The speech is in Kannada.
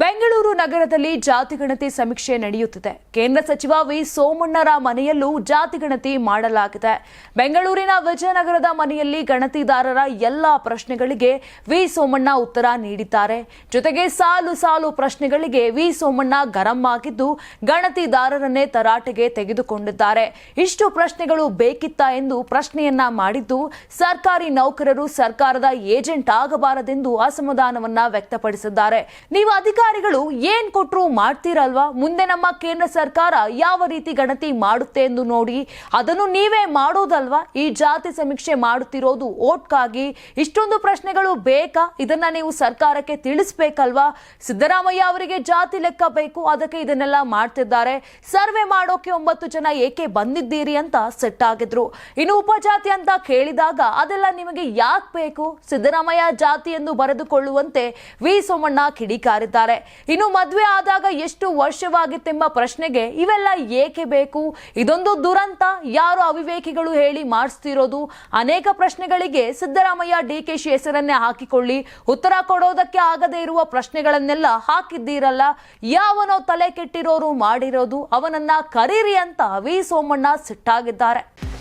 ಬೆಂಗಳೂರು ನಗರದಲ್ಲಿ ಜಾತಿಗಣತಿ ಸಮೀಕ್ಷೆ ನಡೆಯುತ್ತಿದೆ. ಕೇಂದ್ರ ಸಚಿವ ವಿ ಸೋಮಣ್ಣರ ಮನೆಯಲ್ಲೂ ಜಾತಿಗಣತಿ ಮಾಡಲಾಗಿದೆ. ಬೆಂಗಳೂರಿನ ವಿಜಯನಗರದ ಮನೆಯಲ್ಲಿ ಗಣತಿದಾರರ ಎಲ್ಲಾ ಪ್ರಶ್ನೆಗಳಿಗೆ ವಿ ಸೋಮಣ್ಣ ಉತ್ತರ ನೀಡಿದ್ದಾರೆ. ಜೊತೆಗೆ ಸಾಲು ಸಾಲು ಪ್ರಶ್ನೆಗಳಿಗೆ ವಿ ಸೋಮಣ್ಣ ಗರಂ ಆಗಿದ್ದು, ಗಣತಿದಾರರನ್ನೇ ತರಾಟೆಗೆ ತೆಗೆದುಕೊಂಡಿದ್ದಾರೆ. ಇಷ್ಟು ಪ್ರಶ್ನೆಗಳು ಬೇಕಿತ್ತ ಎಂದು ಪ್ರಶ್ನೆಯನ್ನ ಮಾಡಿದ್ದು, ಸರ್ಕಾರಿ ನೌಕರರು ಸರ್ಕಾರದ ಏಜೆಂಟ್ ಆಗಬಾರದೆಂದು ಅಸಮಾಧಾನವನ್ನ ವ್ಯಕ್ತಪಡಿಸಿದ್ದಾರೆ. ನೀವು ಅಧಿಕಾರಿಗಳು ಏನ್ ಕೊಟ್ರು ಮಾಡ್ತೀರಲ್ವಾ? ಮುಂದೆ ನಮ್ಮ ಕೇಂದ್ರ ಸರ್ಕಾರ ಯಾವ ರೀತಿ ಗಣತಿ ಮಾಡುತ್ತೆ ಎಂದು ನೋಡಿ, ಅದನ್ನು ನೀವೇ ಮಾಡೋದಲ್ವಾ? ಈ ಜಾತಿ ಸಮೀಕ್ಷೆ ಮಾಡುತ್ತಿರೋದು ಓಟ್ಗಾಗಿ ಇಷ್ಟೊಂದು ಪ್ರಶ್ನೆಗಳು ಬೇಕಾ? ಇದನ್ನ ನೀವು ಸರ್ಕಾರಕ್ಕೆ ತಿಳಿಸ್ಬೇಕಲ್ವಾ? ಸಿದ್ದರಾಮಯ್ಯ ಅವರಿಗೆ ಜಾತಿ ಲೆಕ್ಕ ಬೇಕು, ಅದಕ್ಕೆ ಇದನ್ನೆಲ್ಲ ಮಾಡ್ತಿದ್ದಾರೆ. ಸರ್ವೆ ಮಾಡೋಕೆ ಒಂಬತ್ತು ಜನ ಏಕೆ ಬಂದಿದ್ದೀರಿ ಅಂತ ಸೆಟ್ ಆಗಿದ್ರು. ಇನ್ನು ಉಪಜಾತಿ ಅಂತ ಕೇಳಿದಾಗ ಅದೆಲ್ಲ ನಿಮಗೆ ಯಾಕೆ ಬೇಕು? ಸಿದ್ದರಾಮಯ್ಯ ಜಾತಿ ಎಂದು ಬರೆದುಕೊಳ್ಳುವಂತೆ ವಿ ಸೋಮಣ್ಣ ಕಿಡಿಕಾರಿದ್ದಾರೆ. ಇನ್ನು ಮದುವೆ ಆದಾಗ ಎಷ್ಟು ವರ್ಷವಾಗಿತ್ತೆಂಬ ಪ್ರಶ್ನೆಗೆ ಇವೆಲ್ಲ ಏಕೆ ಬೇಕು? ಇದೊಂದು ದುರಂತ. ಯಾರು ಅವಿವೇಕಿಗಳು ಹೇಳಿ ಮಾಡಿಸ್ತಿರೋದು? ಅನೇಕ ಪ್ರಶ್ನೆಗಳಿಗೆ ಸಿದ್ದರಾಮಯ್ಯ ಡಿ ಡಿಕೆಶಿ ಹೆಸರನ್ನೇ ಹಾಕಿಕೊಳ್ಳಿ. ಉತ್ತರ ಕೊಡೋದಕ್ಕೆ ಆಗದೇ ಇರುವ ಪ್ರಶ್ನೆಗಳನ್ನೆಲ್ಲ ಹಾಕಿದ್ದೀರಲ್ಲ. ಯಾವನೋ ತಲೆ ಕೆಟ್ಟಿರೋರು ಮಾಡಿರೋದು. ಅವನನ್ನ ಕರೀರಿ ಅಂತ ವಿ ಸೋಮಣ್ಣ ಸಿಟ್ಟಾಗಿದ್ದಾರೆ.